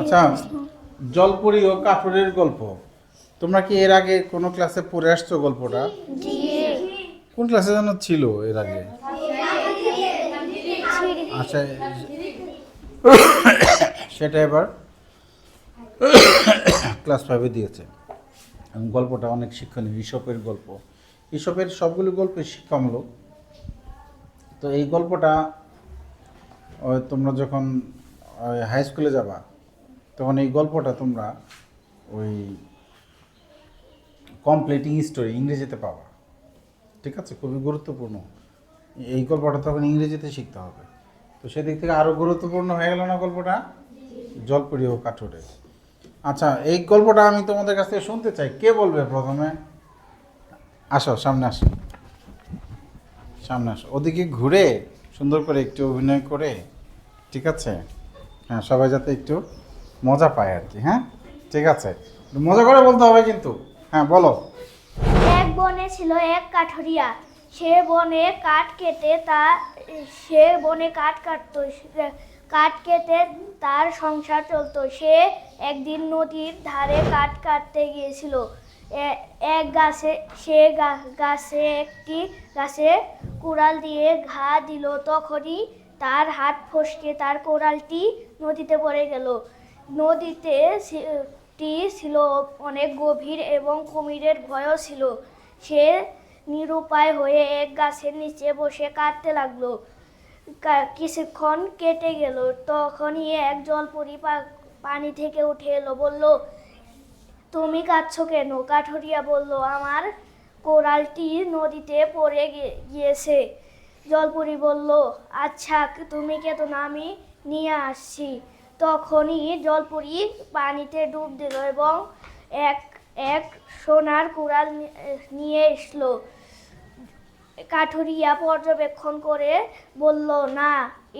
আচ্ছা জলপুরি ও কাপড়ের গল্প। তোমরা কি এর আগে কোনো ক্লাসে পড়ে আসছো গল্পটা? কোন ক্লাসে যেন ছিল এর আগে? আচ্ছা সেটা এবার ক্লাস ফাইভে দিয়েছে। এবং গল্পটা অনেক শিক্ষণীয় ইসপের গল্প। ইসপের সবগুলো গল্প শিক্ষামূলক। তো এই গল্পটা তোমরা যখন হাই স্কুলে যাবা তখন এই গল্পটা তোমরা ওই কমপ্লিটিং স্টোরি ইংরেজিতে পাবা। ঠিক আছে? খুবই গুরুত্বপূর্ণ। এই গল্পটা তখন ইংরেজিতে শিখতে হবে। তো সেদিক থেকে আরও গুরুত্বপূর্ণ হয়ে গেল না গল্পটা? জলপুরি ও কাঠুরে। আচ্ছা এই গল্পটা আমি তোমাদের কাছ থেকে শুনতে চাই। কে বলবে প্রথমে? আসো, সামনে আসো। সামনে আসো। ওদিকে ঘুরে সুন্দর করে একটু অভিনয় করে, ঠিক আছে? হ্যাঁ সবাই যাতে একটু মজা পায় আর কি হ্যাঁ? ঠিক আছে। মজা করে বলতে হবে কিন্তু। হ্যাঁ বলো। এক বনে ছিল এক কাঠুরিয়া। সে বনে কাঠ কেটে তা, সে বনে কাঠ কাটতো। কাঠ কেটে তার সংসার চলতো। সে একদিন নদীর ধারে কাঠ কাটতে গিয়েছিল। এক গাছে, সে গাছে একটি গাছে কুড়াল দিয়ে ঘা দিল। তখনই তার হাত ফসকে, তার কোড়ালটি নদীতে পড়ে গেল। নদীতে টি ছিল অনেক গভীর এবং কুমিরের ভয়ও ছিল। সে নিরুপায় হয়ে এক গাছের নিচে বসে কাঁদতে লাগল। কিছুক্ষণ কেটে গেল। তখনই এক জলপরি পানি থেকে উঠে এলো। বলল, তুমি কাঁদছো কেন? কাঠুরিয়া বলল, আমার কোরালটি নদীতে পড়ে গিয়েছে। জলপুরি বলল আচ্ছা তুমি কেতো না, আমি নিয়ে আসছি। তখনই জলপুরি পানিতে ডুব দিল এবং এক এক সোনার কুড়াল নিয়ে এসলো। কাঠুরিয়া পর্যবেক্ষণ করে বলল, না,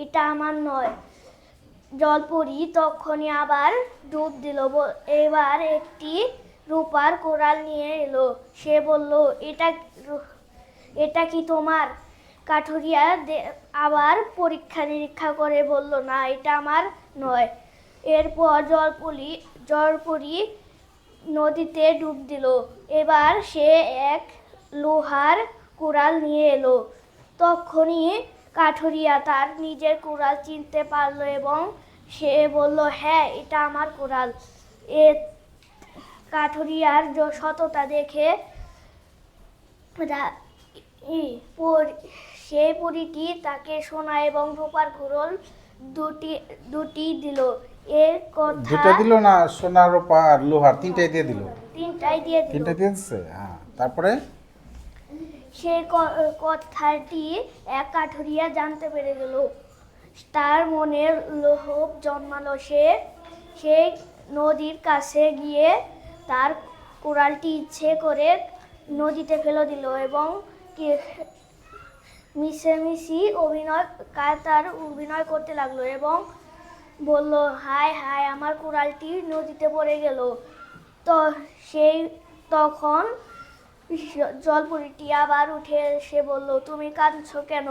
এটা আমার নয়। জলপুরি তখনই আবার ডুব দিল। এবার একটি রূপার কোরাল নিয়ে এলো। সে বলল, এটা এটা কি তোমার? কাঠুরিয়া আবার পরীক্ষা নিরীক্ষা করে বলল, না, এটা আমার নয়। এরপর জলপুরি জলপুরি নদীতে ডুব দিল। এবার সে এক লোহার কুড়াল নিয়ে এলো। তখনই কাঠুরিয়া তার নিজের কুড়াল চিনতে পারল এবং সে বলল হ্যাঁ এটা আমার কুড়াল। এ কাঠুরিয়ার সততা দেখে সেই পরীটি তাকে সোনা এবং রূপার কুড়ল দুটি দুটি দিল। এর কথা দুটা দিল না সোনা রূপা আর লোহার? তিনটাই দিয়ে দিল? তিনটাই দিয়ে দিল। তিনটা দিয়ে দিচ্ছে হ্যাঁ তারপরে? ক- কথাটি এক কাঠুরিয়া জানতে পেরে গেল। তার মনে লোভ জন্মালো। সে সেই নদীর কাছে গিয়ে তার কোড়ালটি ইচ্ছে করে নদীতে ফেলে দিল এবং কি- মিশেমিশি অভিনয় তার অভিনয় করতে লাগল এবং বলল, হায় হায়, আমার কোড়ালটি নদীতে পড়ে গেল। তো সেই তখন জলপুরিটি আবার উঠে এসে বলল, তুমি কাঁদছো কেন?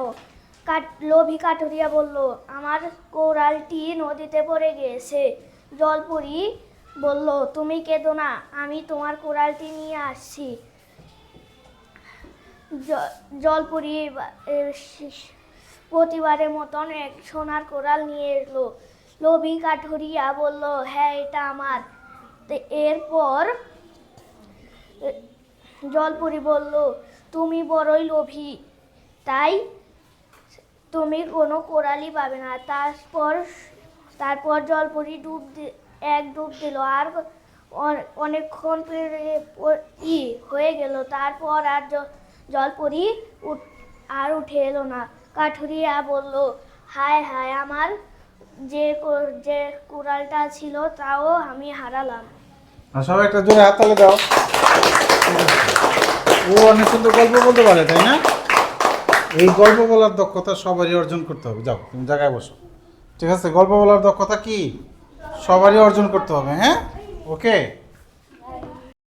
কাট লোভী কাঠুরিয়া বলল, আমার কোরালটি নদীতে পড়ে গিয়েছে জলপুরি বলল, তুমি কেঁদো না, আমি তোমার কোরালটি নিয়ে আসছি। জ- জলপুরি এবা- এ শ- প্রতিবারের মতন এক সোনার কোরাল নিয়ে এলো। লোভী কাঠুরিয়া বলল হ্যাঁ এটা আমার। এরপর জলপুরি বলল, তুমি বড়ই লোভী, তাই তুমি কোনো কোরালি পাবে না। তারপর তারপর জলপুরি ডুব এক ডুব দিল। আর অনেকক্ষণ ই হয়ে গেল। তারপর আর জলপুরি আর উঠে এলো না। কাঠুরিয়া বলল, হায় হায়, আমার যে যে কোরালটা ছিল তাও আমি হারালাম। সবাই একটা জোরে হাততালি দাও। ও অনেক সুন্দর গল্প বলতে পারে, তাই না? এই গল্প বলার দক্ষতা সবারই অর্জন করতে হবে। যাও, তুমি জায়গায় বসো। ঠিক আছে, গল্প বলার দক্ষতা কি? সবারই অর্জন করতে হবে হ্যাঁ? ওকে?